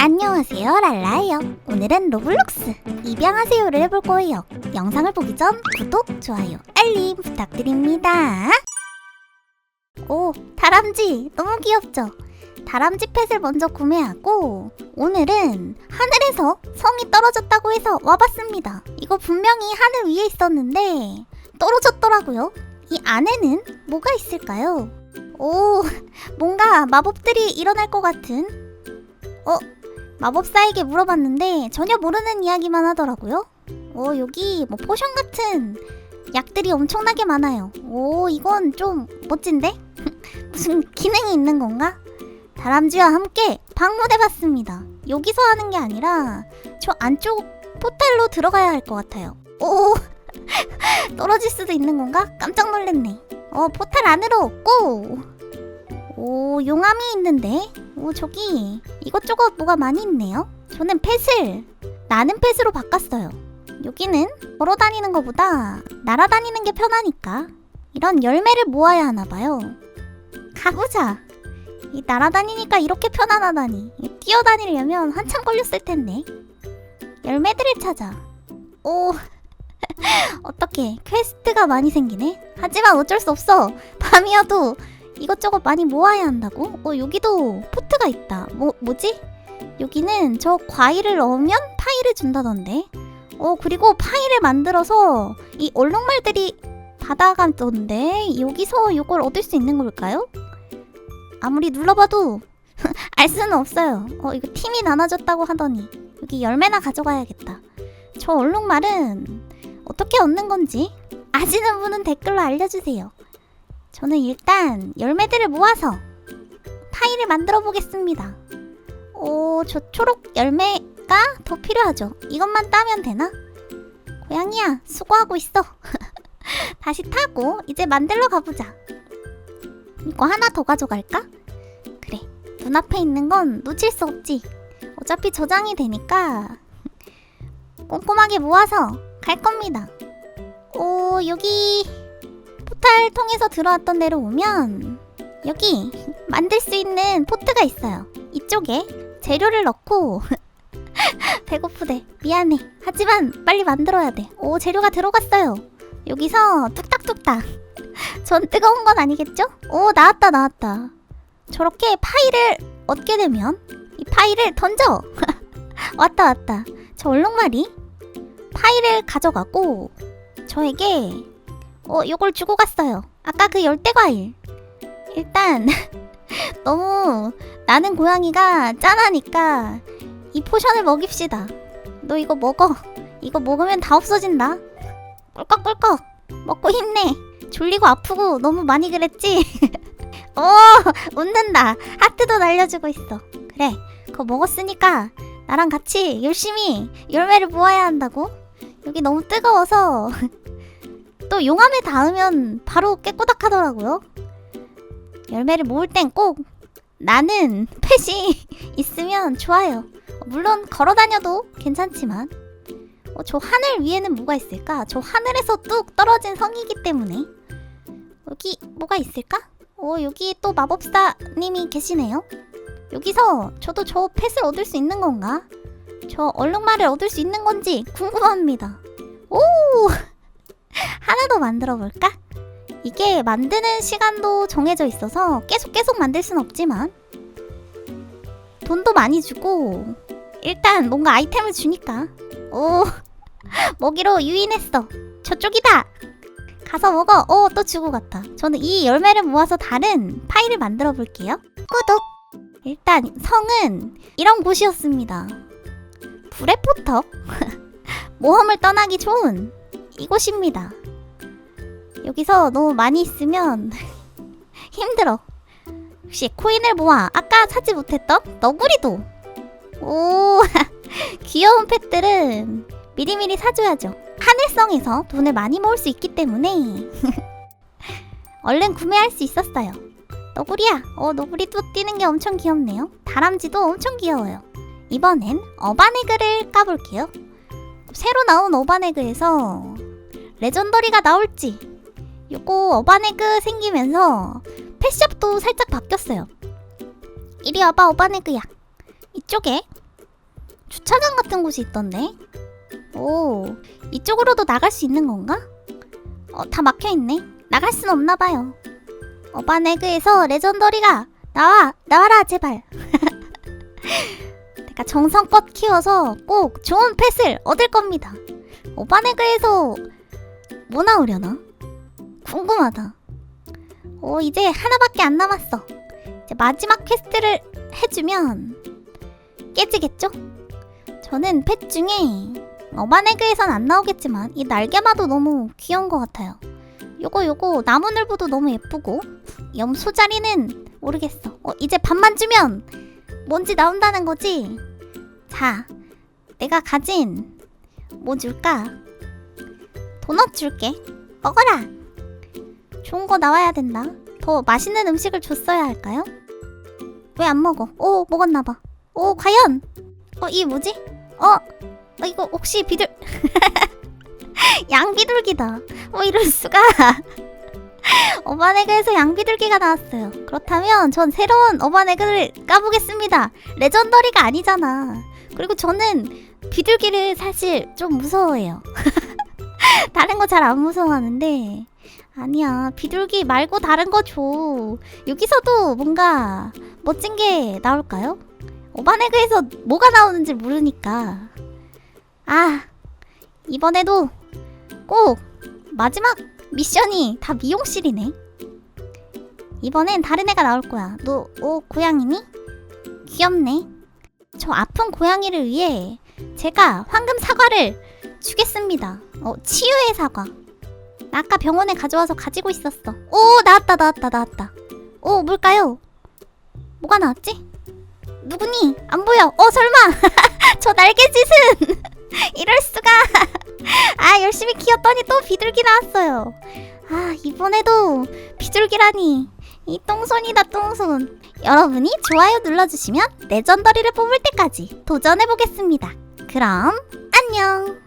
안녕하세요 랄라예요. 오늘은 로블록스 입양하세요를 해볼 거예요. 영상을 보기 전 구독, 좋아요, 알림 부탁드립니다. 오 다람쥐. 너무 귀엽죠? 다람쥐 펫을 먼저 구매하고 오늘은 하늘에서 성이 떨어졌다고 해서 와봤습니다. 이거 분명히 하늘 위에 있었는데 떨어졌더라고요. 이 안에는 뭐가 있을까요? 오 뭔가 마법들이 일어날 것 같은? 어 마법사에게 물어봤는데 전혀 모르는 이야기만 하더라고요. 오, 여기 뭐 포션 같은 약들이 엄청나게 많아요. 오, 이건 좀 멋진데? 무슨 기능이 있는 건가? 다람쥐와 함께 방문해봤습니다. 여기서 하는 게 아니라 저 안쪽 포탈로 들어가야 할 것 같아요. 오, 떨어질 수도 있는 건가? 깜짝 놀랐네. 어, 포탈 안으로 고! 오, 용암이 있는데? 오, 저기 이것저것 뭐가 많이 있네요. 저는 펫을 나는 펫으로 바꿨어요. 여기는 걸어 다니는 것보다 날아다니는 게 편하니까 이런 열매를 모아야 하나 봐요. 가보자. 이 날아다니니까 이렇게 편안하다니. 이 뛰어다니려면 한참 걸렸을 텐데. 열매들을 찾아. 오. 어떻게 퀘스트가 많이 생기네? 하지만 어쩔 수 없어. 밤이어도 이것저것 많이 모아야 한다고? 어, 여기도 포트가 있다. 뭐, 뭐지? 여기는 저 과일을 넣으면 파이를 준다던데. 어, 그리고 파이를 만들어서 이 얼룩말들이 받아가던데. 여기서 이걸 얻을 수 있는 걸까요? 아무리 눌러봐도 알 수는 없어요. 어, 이거 팀이 나눠졌다고 하더니. 여기 열매나 가져가야겠다. 저 얼룩말은 어떻게 얻는 건지 아시는 분은 댓글로 알려주세요. 저는 일단 열매들을 모아서 파이를 만들어 보겠습니다. 오, 저 초록 열매가 더 필요하죠. 이것만 따면 되나? 고양이야, 수고하고 있어. 다시 타고 이제 만들러 가보자. 이거 하나 더 가져갈까? 그래, 눈앞에 있는 건 놓칠 수 없지. 어차피 저장이 되니까 꼼꼼하게 모아서 갈 겁니다. 오, 여기 포탈 통해서 들어왔던 데로 오면 여기 만들 수 있는 포트가 있어요. 이쪽에 재료를 넣고 배고프대. 미안해. 하지만 빨리 만들어야 돼. 오, 재료가 들어갔어요. 여기서 뚝딱뚝딱. 전 뜨거운 건 아니겠죠? 오, 나왔다, 나왔다. 저렇게 파이를 얻게 되면 이 파이를 던져. 왔다, 왔다. 저 얼룩말이 파이를 가져가고 저에게 어, 요걸 주고 갔어요. 아까 그 열대 과일. 일단 너무 나는 고양이가 짠하니까 이 포션을 먹입시다. 너 이거 먹어. 이거 먹으면 다 없어진다. 꿀꺽꿀꺽. 먹고 힘내. 졸리고 아프고 너무 많이 그랬지? 오, 웃는다. 하트도 날려주고 있어. 그래, 그거 먹었으니까 나랑 같이 열심히 열매를 모아야 한다고? 여기 너무 뜨거워서 또 용암에 닿으면 바로 깨꼬닥하더라고요. 열매를 모을 땐 꼭 나는 펫이 있으면 좋아요. 물론 걸어 다녀도 괜찮지만 어, 저 하늘 위에는 뭐가 있을까? 저 하늘에서 뚝 떨어진 성이기 때문에 여기 뭐가 있을까? 어, 여기 또 마법사님이 계시네요. 여기서 저도 저 펫을 얻을 수 있는 건가? 저 얼룩말을 얻을 수 있는 건지 궁금합니다. 오! 하나 더 만들어 볼까? 이게 만드는 시간도 정해져 있어서 계속 계속 만들 순 없지만 돈도 많이 주고 일단 뭔가 아이템을 주니까. 오 먹이로 유인했어. 저쪽이다. 가서 먹어. 어또 주고 갔다. 저는 이 열매를 모아서 다른 파이를 만들어 볼게요. 구독! 일단 성은 이런 곳이었습니다. 불의 포터? 모험을 떠나기 좋은 이곳입니다. 여기서 너무 많이 있으면 힘들어. 역시 코인을 모아 아까 사지 못했던 너구리도 오 귀여운 펫들은 미리미리 사줘야죠. 하늘성에서 돈을 많이 모을 수 있기 때문에 얼른 구매할 수 있었어요. 너구리야, 어 너구리도 뛰는 게 엄청 귀엽네요. 다람쥐도 엄청 귀여워요. 이번엔 어바네그를 까볼게요. 새로 나온 어바네그에서 레전더리가 나올지 요거 어바네그 생기면서 펫샵도 살짝 바뀌었어요 이리 와봐 어바네그야 이쪽에 주차장 같은 곳이 있던데. 오, 이쪽으로도 나갈 수 있는 건가? 어, 다 막혀 있네. 나갈 순 없나 봐요. 어바네그에서 레전더리가 나와, 나와라 제발. 내가 정성껏 키워서 꼭 좋은 펫을 얻을 겁니다. 오바네그에서 뭐 나오려나? 궁금하다. 오, 이제 하나밖에 안 남았어. 이제 마지막 퀘스트를 해주면 깨지겠죠? 저는 펫 중에 어바네그에선 안 나오겠지만 이 날개마도 너무 귀여운 것 같아요. 요거 요거 나무늘보도 너무 예쁘고 염소 자리는 모르겠어. 어, 이제 밥만 주면 뭔지 나온다는 거지. 자, 내가 가진 뭐 줄까? 도넛 줄게. 먹어라. 좋은 거 나와야 된다. 더 맛있는 음식을 줬어야 할까요? 왜 안 먹어? 오, 먹었나 봐. 오, 과연? 어, 이게 뭐지? 어, 어 이거 혹시 비둘 양비둘기다. 어, 이럴 수가. 어바네그에서 양비둘기가 나왔어요. 그렇다면 전 새로운 어바네그를 까보겠습니다. 레전더리가 아니잖아. 그리고 저는 비둘기를 사실 좀 무서워해요. 다른 거 잘 안 무서워하는데 아니야 비둘기 말고 다른 거 줘. 여기서도 뭔가 멋진 게 나올까요? 오바네그에서 뭐가 나오는지 모르니까 아 이번에도 꼭 마지막 미션이 다 미용실이네. 이번엔 다른 애가 나올 거야. 너, 오, 고양이니? 귀엽네. 저 아픈 고양이를 위해 제가 황금 사과를 주겠습니다. 어, 치유의 사과. 나 아까 병원에 가져와서 가지고 있었어. 오, 나왔다, 나왔다, 나왔다. 오, 뭘까요? 뭐가 나왔지? 누구니? 안 보여. 어, 설마. 저 날개짓은. 이럴 수가. 아, 열심히 키웠더니 또 비둘기 나왔어요. 아, 이번에도 비둘기라니. 이 똥손이다, 똥손. 여러분이 좋아요 눌러주시면 레전더리를 뽑을 때까지 도전해보겠습니다. 그럼, 안녕.